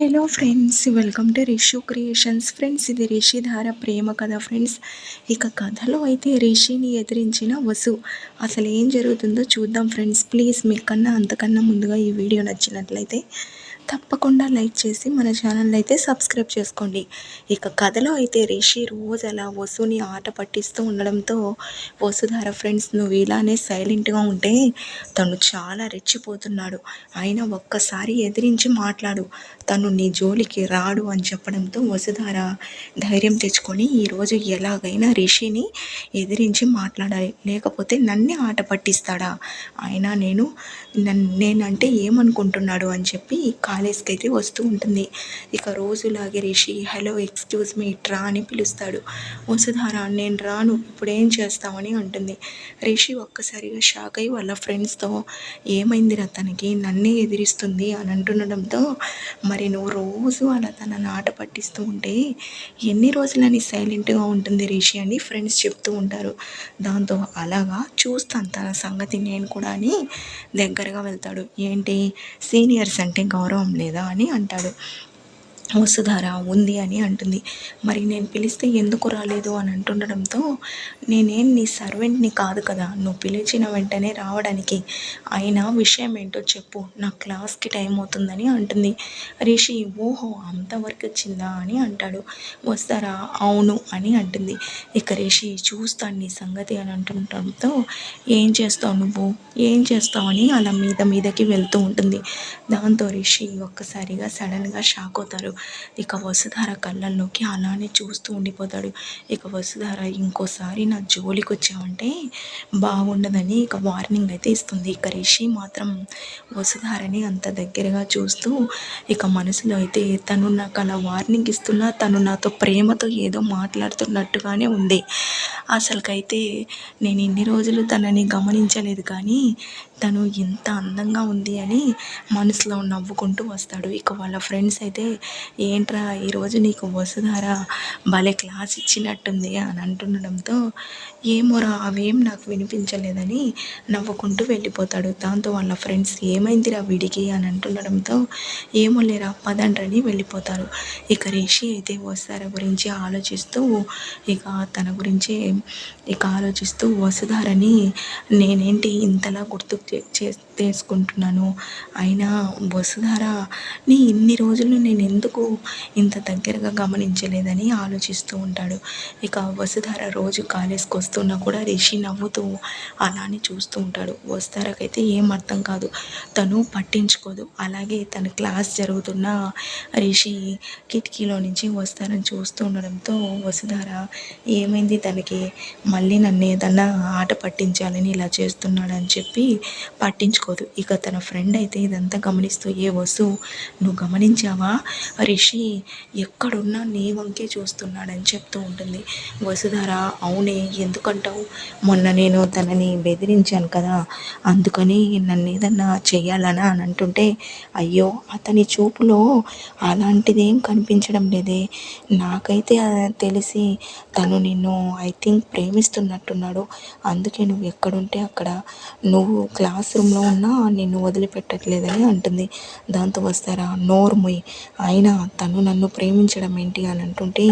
Hello friends welcome to Rishu creations friends ఇది రిషిధార ప్రేమ కథ friends ఇక కథలో అయితే రిషిని ఎదిరించిన వసు. అసలు ఏం జరుగుతుందో చూద్దాం ఫ్రెండ్స్ ప్లీజ్ మీకన్నా అంతకన్నా ముందుగా ఈ వీడియో నచ్చినట్లయితే తప్పకుండా లైక్ చేసి మన ఛానల్ అయితే సబ్స్క్రైబ్ చేసుకోండి. ఇక కథలో అయితే రిషి రోజు అలా వసుని ఆట పట్టిస్తూ ఉండడంతో వసుధార ఫ్రెండ్స్ నువ్వు ఇలానే సైలెంట్గా ఉంటే తను చాలా రెచ్చిపోతున్నాడు. ఆయన ఒక్కసారి ఎదిరించి మాట్లాడు. తను నీ జోలికి రాడు అని చెప్పడంతో వసుధార ధైర్యం తెచ్చుకొని ఈరోజు ఎలాగైనా రిషిని ఎదిరించి మాట్లాడాలి. లేకపోతే నన్నే ఆట పట్టిస్తాడా? ఆయన నేను నేనంటే ఏమనుకుంటున్నాడు అని చెప్పి కాలేజ్కి అయితే వస్తూ ఉంటుంది. ఇక రోజులాగే రిషి హలో ఎక్స్క్యూజ్ మీ ట్రా అని పిలుస్తాడు. వసుధార నేను రాను. ఇప్పుడేం చేస్తామని అంటుంది. రిషి ఒక్కసారిగా షాక్ అయ్యి వాళ్ళ ఫ్రెండ్స్తో ఏమైందిరా తనకి? నన్నే ఎదిరిస్తుంది అని అంటుండడంతో మరి నువ్వు రోజు అలా తన నాట పట్టిస్తూ ఉంటే ఎన్ని రోజులని సైలెంట్గా ఉంటుంది రిషి అని ఫ్రెండ్స్ చెప్తూ ఉంటారు. దాంతో అలాగా? చూస్తాను తన సంగతి నేను కూడా అని దగ్గరగా వెళ్తాడు. ఏంటి? సీనియర్స్ అంటే గౌరవం. లేదా అని అంటాడు. వసుధార ఉంది అని అంటుంది. మరి నేను పిలిస్తే ఎందుకు రాలేదు అని అంటుండడంతో నేనేం నీ సర్వెంట్ని కాదు కదా నువ్వు పిలిచిన వెంటనే రావడానికి. అయినా విషయం ఏంటో చెప్పు నా క్లాస్కి టైం అవుతుందని అంటుంది. రిషి ఓహో అంతవరకు వచ్చిందా అని అంటాడు. వస్తారా అవును అని అంటుంది. ఇక రిషి చూస్తాను నీ సంగతి అని అంటుండటంతో ఏం చేస్తావు నువ్వు? ఏం చేస్తావు? అని అలా మీద మీదకి వెళ్తూ ఉంటుంది. దాంతో రిషి ఒక్కసారిగా సడన్గా షాక్ అవుతారు. ఇక వసుధార కళ్ళల్లోకి అలానే చూస్తూ ఉండిపోతాడు. ఇక వసుధార ఇంకోసారి నా జోలికి వచ్చావంటే బాగుండదని ఇక వార్నింగ్ అయితే ఇస్తుంది. ఇక రిషి మాత్రం వసుధారని అంత దగ్గరగా చూస్తూ ఇక మనసులో అయితే తను నాకు అలా వార్నింగ్ ఇస్తున్నా తను నాతో ప్రేమతో ఏదో మాట్లాడుతున్నట్టుగానే ఉంది. అసలుకైతే నేను ఇన్ని రోజులు తనని గమనించలేదు కానీ తను ఇంత అందంగా ఉంది అని మనసులో నవ్వుకుంటూ వస్తాడు. ఇక వాళ్ళ ఫ్రెండ్స్ అయితే ఏంట్రా ఈరోజు నీకు వసుదారా భలే క్లాస్ ఇచ్చినట్టుంది అని అంటుండడంతో ఏమోరా అవేం నాకు వినిపించలేదని నవ్వుకుంటూ వెళ్ళిపోతాడు. దాంతో వాళ్ళ ఫ్రెండ్స్ ఏమైందిరా వీడికి? అని అంటుండడంతో ఏమో లేరా పదండ్రని వెళ్ళిపోతారు. ఇక రిషి అయితే వసుధార గురించి ఆలోచిస్తూ ఇక తన గురించి ఇక ఆలోచిస్తూ వసుధారని నేనేంటి ఇంతలా గుర్తు చే చేసుకుంటున్నాను. అయినా వసుధార నీ ఇన్ని రోజులు నేను ఎందుకు ఇంత దగ్గరగా గమనించలేదని ఆలోచిస్తూ ఉంటాడు. ఇక వసుధార రోజు కాలేజ్కి వస్తున్నా కూడా రిషి నవ్వుతూ అలానే చూస్తూ ఉంటాడు. వసుధారకైతే ఏం అర్థం కాదు. తను పట్టించుకోదు. అలాగే తన క్లాస్ జరుగుతున్న రిషి కిటికీలో నుంచి వస్తారని చూస్తూ ఉండడంతో వసుధార ఏమైంది తనకి? మళ్ళీ నన్ను ఏదన్నా ఆట పట్టించాలని ఇలా చేస్తున్నాడని చెప్పి పట్టించుకోదు. ఇక తన ఫ్రెండ్ అయితే ఇదంతా గమనిస్తూ ఏ వసు నువ్వు గమనించావా? రిషి ఎక్కడున్నా నీ వంకే చూస్తున్నాడని చెప్తూ ఉంటుంది. వసుధార అవునే ఎందుకంటావు? మొన్న నేను తనని బెదిరించాను కదా అందుకని నన్ను ఏదన్నా చేయాలనా అని అంటుంటే అయ్యో అతని చూపులో అలాంటిదేం కనిపించడం లేదే. నాకైతే తెలిసి తను నిన్ను ఐ థింక్ ప్రేమిస్తున్నట్టున్నాడు. అందుకే నువ్వు ఎక్కడుంటే అక్కడ. నువ్వు క్లాస్ రూమ్లో ఉన్నా నిన్ను వదిలిపెట్టట్లేదని అంటుంది. దాంతో వస్తారా? నోర్ముయ్. అయినా తను నన్ను ప్రేమించడం ఏంటి అని అంటుంటే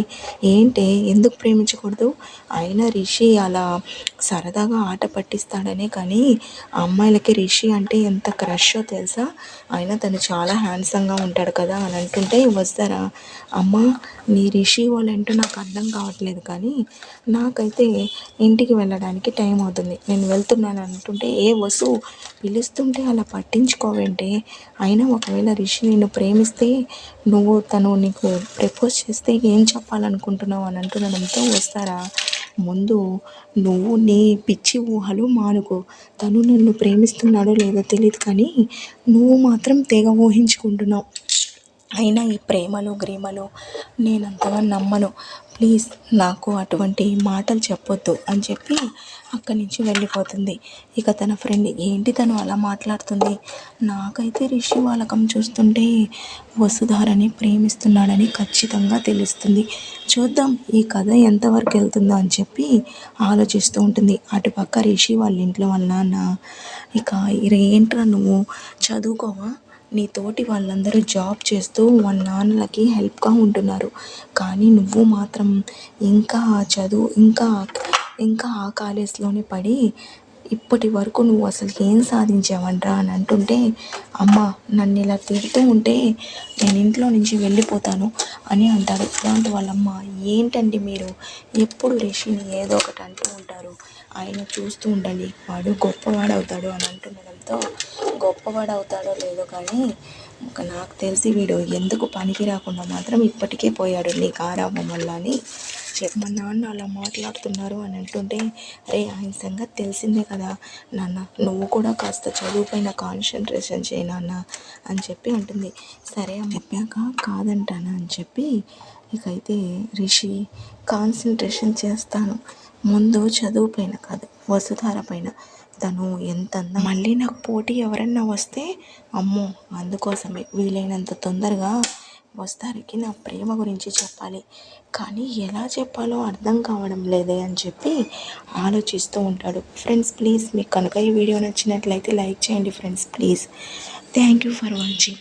ఏంటి? ఎందుకు ప్రేమించకూడదు? అయినా రిషి అలా సరదాగా ఆట పట్టిస్తాడనే కానీ అమ్మాయిలకి రిషి అంటే ఎంత క్రషో తెలుసా? అయినా తను చాలా హ్యాండ్సమ్గా ఉంటాడు కదా అని అంటుంటే వస్తారా? అమ్మ నీ రిషి వాళ్ళంటూ నాకు అర్థం కావట్లేదు కానీ నాకైతే ఇంటికి వెళ్ళడానికి టైం అవుతుంది. నేను వెళ్తున్నాను అంటుంటే ఏ వసు పిలుస్తుంటే అలా పట్టించుకోవంటే అయినా ఒకవేళ రిషి నిన్ను ప్రేమిస్తే నువ్వు తను నీకు ప్రపోజ్ చేస్తే ఏం చెప్పాలనుకుంటున్నావు అని అంటుండడంతో వస్తారా? ముందు నువ్వు నీ పిచ్చి ఊహలు మానుకో. తను నన్ను ప్రేమిస్తున్నాడో లేదో తెలియదు కానీ నువ్వు మాత్రం తెగ ఊహించుకుంటున్నావు. అయినా ఈ ప్రేమలు గ్రీమలు నేను అంతగా నమ్మను. ప్లీజ్ నాకు అటువంటి మాటలు చెప్పొద్దు అని చెప్పి అక్కడి నుంచి వెళ్ళిపోతుంది. ఇక తన ఫ్రెండ్ ఏంటి తను అలా మాట్లాడుతుంది? నాకైతే రిషి వాళ్ళకం చూస్తుంటే వసుధారని ప్రేమిస్తున్నాడని ఖచ్చితంగా తెలుస్తుంది. చూద్దాం ఈ కథ ఎంతవరకు వెళ్తుందో అని చెప్పి ఆలోచిస్తూ ఉంటుంది. అటుపక్క రిషి వాళ్ళ ఇంట్లో వాళ్ళ నాన్న ఇక ఏంట్రా నువ్వు? చదువుకోవా? నీ తోటి వాళ్ళందరూ జాబ్ చేస్తూ వాళ్ళ నాన్నలకి హెల్ప్గా ఉంటున్నారు. కానీ నువ్వు మాత్రం ఇంకా చదువు ఇంకా ఇంకా ఆ కాలేజ్లోనే పడి ఇప్పటి వరకు నువ్వు అసలు ఏం సాధించావంట్రా అని అంటుంటే అమ్మ నన్ను ఇలా తిడుతూ ఉంటే నేను ఇంట్లో నుంచి వెళ్ళిపోతాను అని అంటాడు దాంతో వాళ్ళమ్మ ఏంటండి మీరు? ఎప్పుడు రిషిని ఏదో ఒకటి అంటూ ఉంటారు. ఆయన చూస్తూ ఉండండి వాడు గొప్పవాడు అవుతాడు అని అంటుండడంతో గొప్పవాడు అవుతాడో లేదో కానీ ఒక నాకు తెలిసి వీడు ఎందుకు పనికి రాకుండా మాత్రం ఇప్పటికే పోయాడు నీ కారాపం వల్ల అని మా నాన్న అలా మాట్లాడుతున్నారు అని అంటుంటే అరే ఆయన సంగతి తెలిసిందే కదా నాన్న నువ్వు కూడా కాస్త చదువుపైన కాన్సన్ట్రేషన్ చేయి నాన్న అని చెప్పి అంటుంది. సరే అని చెప్పాక కాదంటానా అని చెప్పి ఇకైతే రిషి కాన్సన్ట్రేషన్ చేస్తాను. ముందు చదువు పైన కాదు వసుధార పైన. తను ఎంత మళ్ళీ నాకు పోటీ ఎవరన్నా వస్తే అమ్మో అందుకోసమే. వీలైనంత తొందరగా వస్తారికి నా ప్రేమ గురించి చెప్పాలి. కానీ ఎలా చెప్పాలో అర్థం కావడం లేదే అని చెప్పి ఆలోచిస్తూ ఉంటాడు. ఫ్రెండ్స్ ప్లీజ్ మీకు కనుక ఈ వీడియో నచ్చినట్లయితే లైక్ చేయండి friends please thank you for watching